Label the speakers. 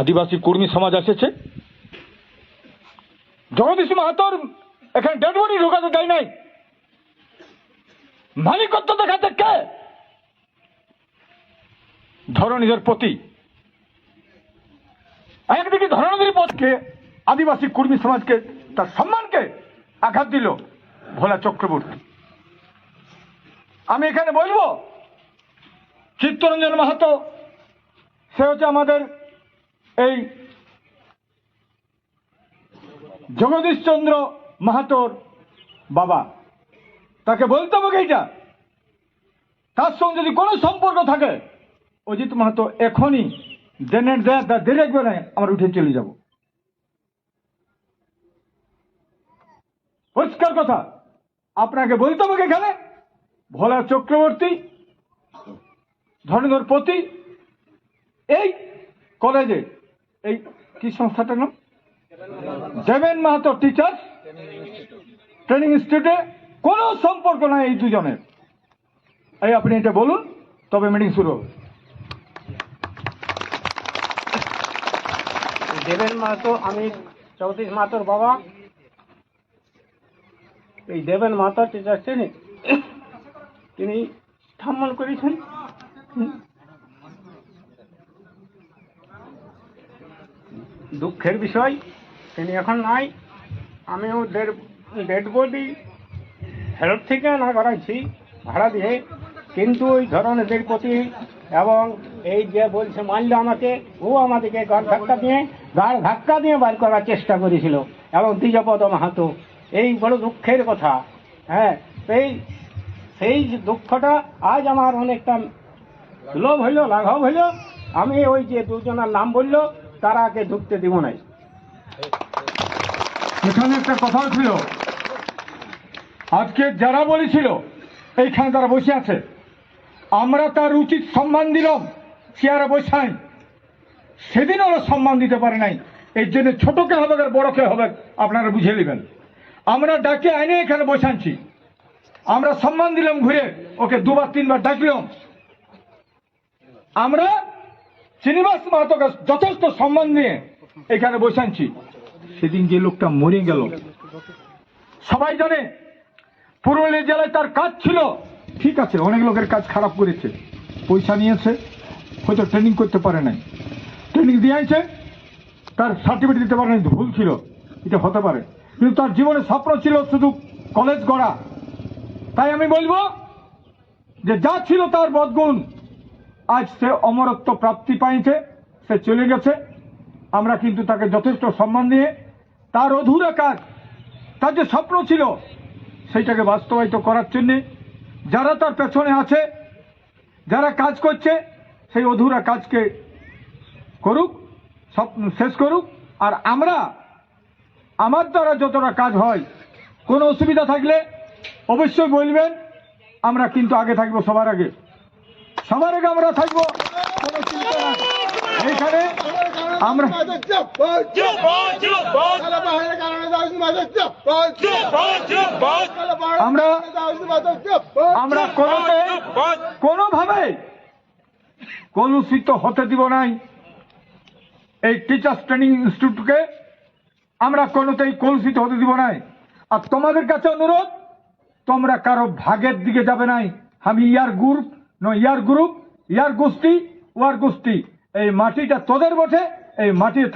Speaker 1: আদিবাসী কর্মী সমাজ এসেছে। জগদীশ মাহাতোর এখানে ডেড বডি ঢোকাতে দেয় নাই। মালিকত্ব দেখাতে কে? ধরণীদের প্রতি একদিকে ধরণীদের পথকে আদিবাসী কর্মী সমাজকে, তার সম্মানকে আঘাত দিল ভোলা চক্রবর্তী। আমি এখানে বলব, চিত্তরঞ্জন মাহাতো, সে হচ্ছে আমাদের এই জগদীশ চন্দ্র মাহাতোর বাবা। তাকে বলতে হবে এইটা। তার সঙ্গে যদি কোনো সম্পর্ক থাকে, অজিত মাহাতো এখনই দেনের দেয়া দেরি না আমরা উঠে চলে যাব। পরিষ্কার কথা। আপনাকে বলতে হবে এখানে, ভোলা চক্রবর্তী ধরনের প্রতি এই কলেজে এই কি সংস্থাটার নাম? দেবেন মাহাতো টিচার্স ট্রেনিং ইনস্টিটিউটে কোনো সম্পর্ক নাই এই দুজনের। এই আপনি এটা বলুন, তবে মিটিং শুরু হবে।
Speaker 2: দেবেন মাহাতো, আমি চৌত্রিশ মাহাতোর বাবা। এই দেবেন মাহাতো টিচার ছিলেন তিনি সম্মান করেছেন। দুঃখের বিষয়, তিনি এখন নাই। আমিও ডেড বডি ফেরত থেকে না করাইছি ভাড়া দিয়ে। কিন্তু ওই ধরনের প্রতি এবং এই যে বলছে, মারলো আমাকে, ও আমাদেরকে গাড় ধাক্কা দিয়ে গাড় ধাক্কা দিয়ে বার করার চেষ্টা করেছিল। এবং দ্বিজপদ মাহাতো, এই বড় দুঃখের কথা। হ্যাঁ সেই সেই দুঃখটা আজ আমার অনেকটা লোভ হইল, লাঘব হইল। আমি ওই যে দুজনের নাম বলল তারাকে ঢুকতে দিব নাই।
Speaker 1: এখানে একটা কথা ছিল। আজকে যারা বলেছিল, এইখানে তারা বসে আছে। আমরা তার উচিত সম্মান দিলাম চেয়ারে বসাই সেদিন ওরা সম্মান দিতে পারে নাই। এর জন্য ছোটকে হবে আর বড়কে হবে আপনারা বুঝে নেবেন আমরা ডাকে আইনে এখানে বসাচ্ছি আমরা সম্মান দিলাম ঘুরে, ওকে দুবার তিনবার ডাকলাম। আমরা শ্রীনিবাস মাহাতোকে যথেষ্ট সম্মান নিয়ে এখানে বসাচ্ছি সেদিন যে লোকটা মরে গেল। সবাই জানে, পুরুলিয়া জেলায় তার কাজ ছিল। ঠিক আছে, অনেক লোকের কাজ খারাপ করেছে। পয়সা নিয়েছে, হয়তো ট্রেনিং করতে পারে নাই। ট্রেনিং দিয়ে দিয়েছে, তার সার্টিফিকেট দিতে পারে নাই ভুল ছিল। এটা হতে পারে। কিন্তু তার জীবনের স্বপ্ন ছিল শুধু কলেজ গড়া। তাই আমি বলব যে যা ছিল তার বদগুণ। আজ সে অমরত্ব প্রাপ্তি পাইছে, সে চলে গেছে। আমরা কিন্তু তাকে যথেষ্ট সম্মান দিয়ে, তার অধুরা কাজ, তার যে স্বপ্ন ছিল, সেইটাকে বাস্তবায়িত করার জন্যে যারা তার পেছনে আছে, যারা কাজ করছে, সেই অধুরা কাজকে করুক শেষ করুক। আর আমরা, আমার দ্বারা যতটা কাজ হয়, কোনো অসুবিধা থাকলে অবশ্যই বলবেন, আমরা কিন্তু আগে থাকব সবার আগে। সবার আমরা থাকব। কোনো চিন্তা নাই। আমরা আমরা আমরা কোনোতে কোনোভাবে কলুষিত হতে দিব নাই। এই টিচার্স ট্রেনিং ইনস্টিটিউটকে আমরা কোনোতেই কলুষিত হতে দিব নাই। আর তোমাদের কাছে অনুরোধ, তোমরা কারও ভাগের দিকে যাবে নাই। আমি ইয়ার গ্রুপ ন ইয়ার গ্রুপ ইয়ার গোষ্ঠী ওয়ার গোষ্ঠী। এই মাটিটা তোদের বটে এই মাটির